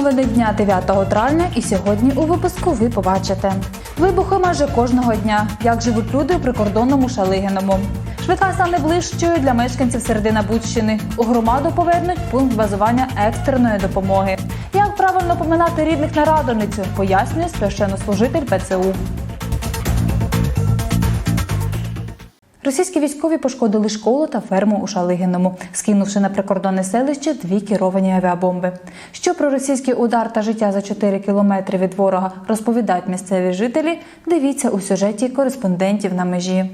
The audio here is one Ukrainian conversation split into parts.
новини дня 9 травня, і сьогодні у випуску ви побачите вибухи майже кожного дня, як живуть люди у прикордонному Шалигиному. Швидка стане ближчою для мешканців середина Будщини. У громаду повернуть пункт базування екстреної допомоги. Як правильно поминати рідних на радоницю, пояснює священнослужитель ПЦУ. Російські військові пошкодили школу та ферму у Шалигиному, скинувши на прикордонне селище дві керовані авіабомби. Що про російський удар та життя за 4 кілометри від ворога розповідають місцеві жителі, дивіться у сюжеті кореспондентів на межі.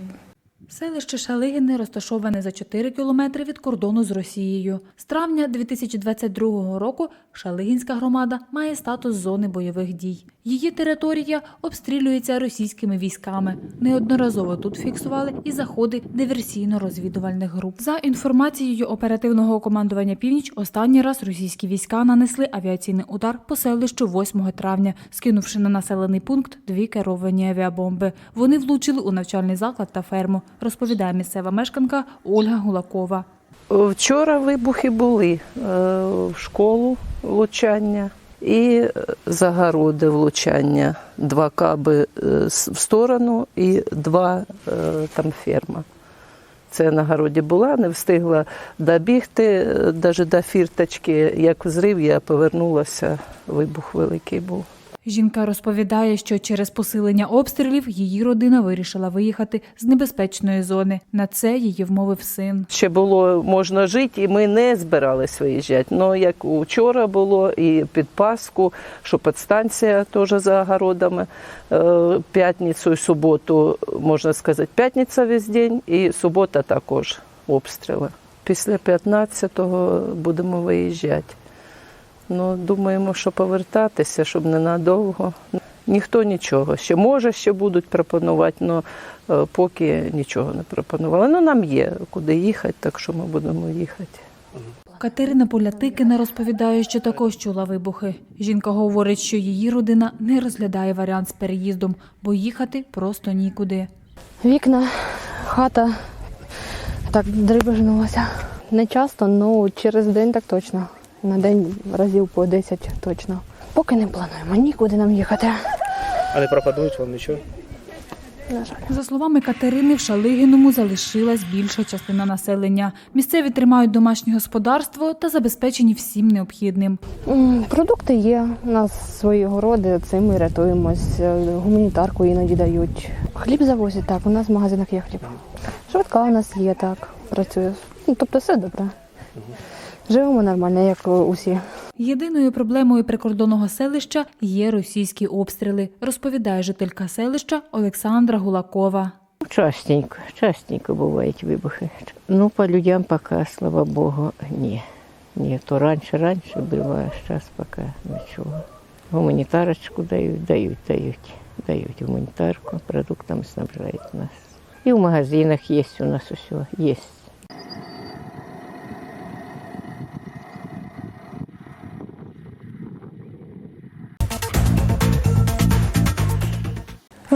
Селище Шалигини розташоване за 4 кілометри від кордону з Росією. З травня 2022 року Шалигінська громада має статус зони бойових дій. Її територія обстрілюється російськими військами. Неодноразово тут фіксували і заходи диверсійно-розвідувальних груп. За інформацією оперативного командування Північ, останній раз російські війська нанесли авіаційний удар по селищу 8 травня, скинувши на населений пункт дві керовані авіабомби. Вони влучили у навчальний заклад та ферму, розповідає місцева мешканка Ольга Гулакова. Вчора вибухи були е, в школу влучання і е, загороди влучання. Два каби е, в сторону і два е, там ферма. Це на городі була, не встигла добігти навіть до фірточки. Як взрив, я повернулася, вибух великий був. Жінка розповідає, що через посилення обстрілів її родина вирішила виїхати з небезпечної зони. На це її вмовив син. Ще було можна жити, і ми не збирались виїжджати. Ну як вчора було, і під Пасху, що підстанція теж за огородами. Е, П'ятницю і суботу, можна сказати, п'ятниця весь день, і субота також обстріли. Після 15-го будемо виїжджати. Ну, думаємо, що повертатися, щоб ненадовго. Ніхто нічого. Ще може, ще будуть пропонувати, але поки нічого не пропонували. Ну, нам є куди їхати, так що ми будемо їхати. Катерина Полятикина розповідає, що також чула вибухи. Жінка говорить, що її родина не розглядає варіант з переїздом, бо їхати просто нікуди. Вікна, хата так дрибежнулася. Не часто, але через день так точно. На день разів по 10 точно. Поки не плануємо, нікуди нам їхати. А не пропонують вам нічого? На жаль. За словами Катерини, в Шалигиному залишилась більша частина населення. Місцеві тримають домашнє господарство та забезпечені всім необхідним. М, Продукти є, у нас свої городи, цим ми рятуємось. Е, Гуманітарку іноді дають. Хліб завозять, так, у нас в магазинах є хліб. Швидка у нас є, так, працює. Ну, тобто все добре. Живемо нормально, як усі. Єдиною проблемою прикордонного селища є російські обстріли, розповідає жителька селища Олександра Гулакова. Частенько, частенько бувають вибухи. Ну, по людям поки, слава Богу, ні. Ні, то раніше, раніше було, а зараз поки нічого. Гуманітарочку дають, дають, дають, дають гуманітарку, продуктами снабжають нас. І в магазинах є у нас усе, є.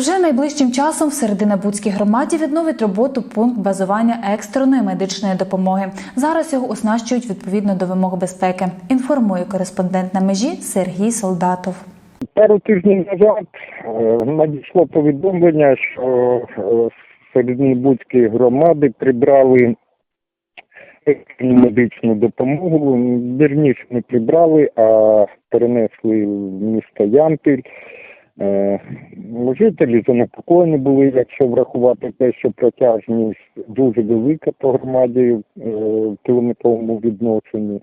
Вже найближчим часом в Серединобудській громаді відновить роботу пункт базування екстреної медичної допомоги. Зараз його оснащують відповідно до вимог безпеки. Інформує кореспондент на межі Сергій Солдатов. Пару тижнів назад е, надійшло повідомлення, що е, з Середньобудської громади прибрали екстрену медичну допомогу. Вірніше не прибрали, а перенесли в місто Ямпіль. Е, Жителі занепокоєні були, якщо врахувати те, що протяжність дуже велика по громаді е, в кілометровому відношенні.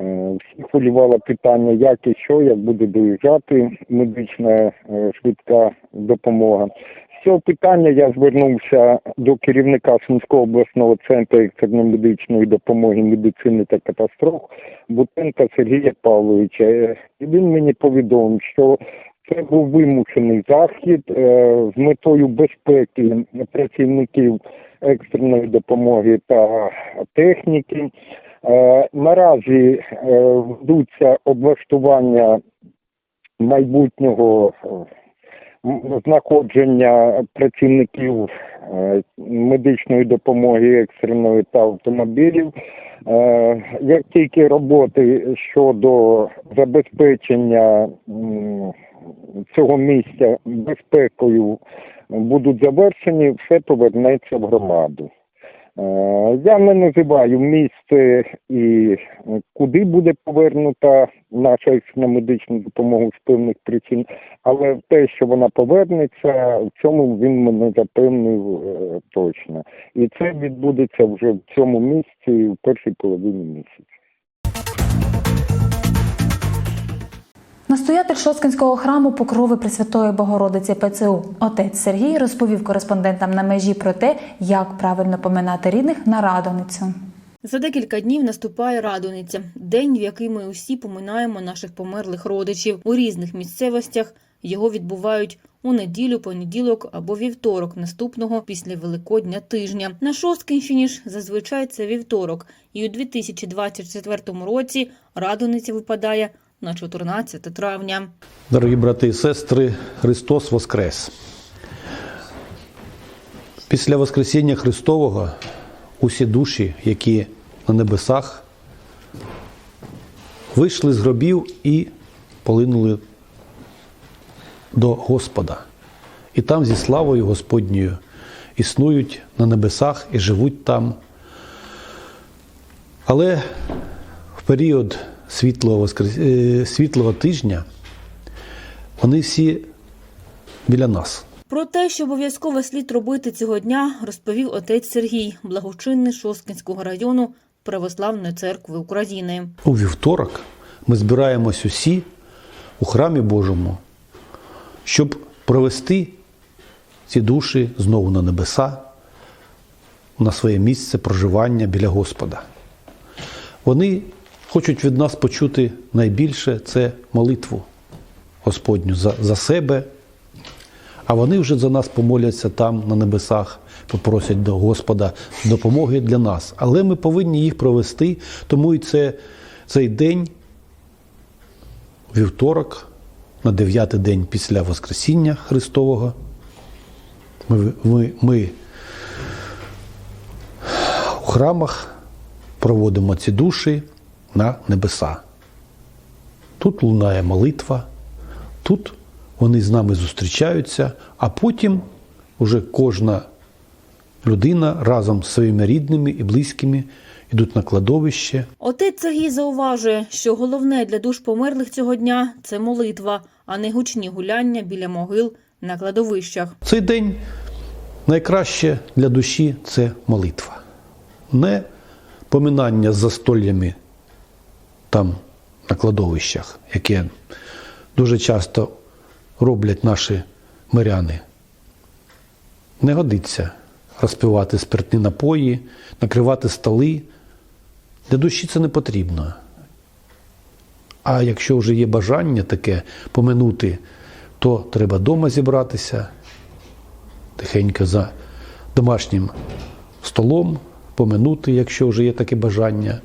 Е, Всіх хвилювало питання, як і що, як буде доїжджати медична швидка допомога. З цього питання я звернувся до керівника Сумського обласного центру екстреної медичної допомоги медицини та катастроф Бутенка Сергія Павловича. І він мені повідомив, що це був вимушений захід е, з метою безпеки працівників екстреної допомоги та техніки. Е, Наразі е, ведуться облаштування майбутнього знаходження працівників медичної допомоги екстреної та автомобілів. Як тільки роботи щодо забезпечення цього місця безпекою будуть завершені, все повернеться в громаду. Е, Я не називаю місце і куди буде повернута наша екстрена медична допомога з певних причин, але те, що вона повернеться, в цьому він мене запевнив е, точно. І це відбудеться вже в цьому місці в першій половині місяця. Настоятель Шоскінського храму Покрови Пресвятої Богородиці ПЦУ отець Сергій розповів кореспондентам на межі про те, як правильно поминати рідних на радоницю. За декілька днів наступає Радониця – день, в який ми усі поминаємо наших померлих родичів. У різних місцевостях його відбувають у неділю, понеділок або вівторок наступного після Великодня тижня. На Шосткинщині ж зазвичай це вівторок, і у 2024 році Радониця випадає на 14 травня. Дорогі брати і сестри, Христос Воскрес! Після Воскресіння Христового усі душі, які на небесах, вийшли з гробів і полинули до Господа. І там зі славою Господньою існують на небесах і живуть там. Але в період світлого, воскрес... е, світлого тижня вони всі біля нас. Про те, що обов'язково слід робити цього дня, розповів отець Сергій, благочинний Шосткинського району Православної церкви України. У вівторок ми збираємось усі у храмі Божому, щоб провести ці душі знову на небеса, на своє місце проживання біля Господа. Вони хочуть від нас почути найбільше це молитву Господню за, за себе, а вони вже за нас помоляться там, на небесах, попросять до Господа допомоги для нас. Але ми повинні їх провести, тому і це, цей день, вівторок, на дев'ятий день після Воскресіння Христового, ми, ми, ми у храмах проводимо ці душі на небеса. Тут лунає молитва, тут вони з нами зустрічаються, а потім уже кожна людина разом з своїми рідними і близькими йдуть на кладовище. Отець Сергій зауважує, що головне для душ померлих цього дня – це молитва, а не гучні гуляння біля могил на кладовищах. Цей день найкраще для душі це молитва. Не поминання з застоллями там на кладовищах, яке дуже часто роблять наші миряни. Не годиться розпивати спиртні напої, накривати столи. Для душі це не потрібно. А якщо вже є бажання таке поминути, то треба вдома зібратися, тихенько за домашнім столом, поминути, якщо вже є таке бажання,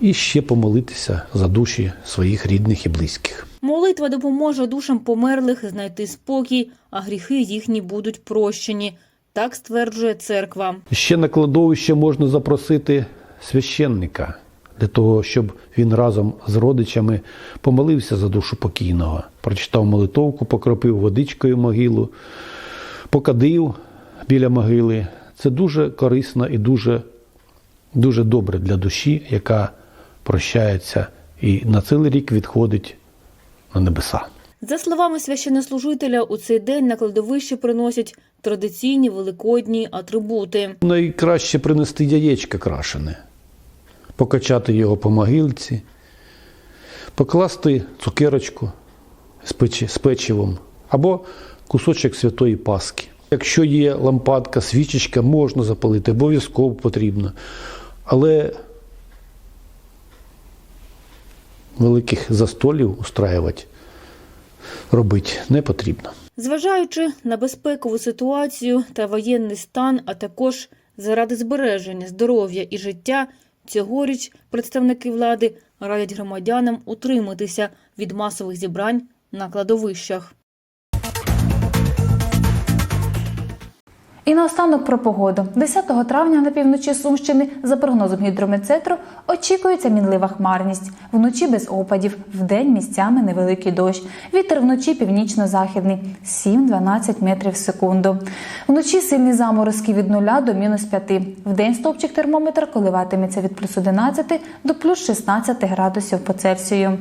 і ще помолитися за душі своїх рідних і близьких. Молитва допоможе душам померлих знайти спокій, а гріхи їхні будуть прощені. Так стверджує церква. Ще на кладовище можна запросити священника для того, щоб він разом з родичами помолився за душу покійного, прочитав молитовку, покропив водичкою могилу, покадив біля могили. Це дуже корисно і дуже, дуже добре для душі, яка прощається і на цілий рік відходить на небеса. За словами священнослужителя, у цей день на кладовище приносять традиційні великодні атрибути. Найкраще принести яєчко крашене, покачати його по могилці, покласти цукерочку з, печивом або кусочок святої Паски. Якщо є лампадка, свічечка, можна запалити, обов'язково потрібно. Але великих застолів устраювати, робити не потрібно. Зважаючи на безпекову ситуацію та воєнний стан, а також заради збереження здоров'я і життя, цьогоріч представники влади радять громадянам утриматися від масових зібрань на кладовищах. І наостанок про погоду. 10 травня на півночі Сумщини, за прогнозом гідрометцентру, очікується мінлива хмарність. Вночі без опадів, вдень місцями невеликий дощ. Вітер вночі північно-західний 7-12 метрів в секунду. Вночі сильні заморозки від 0 до мінус 5. Вдень стопчик термометр коливатиметься від плюс 11 до плюс 16 градусів по Цельсію.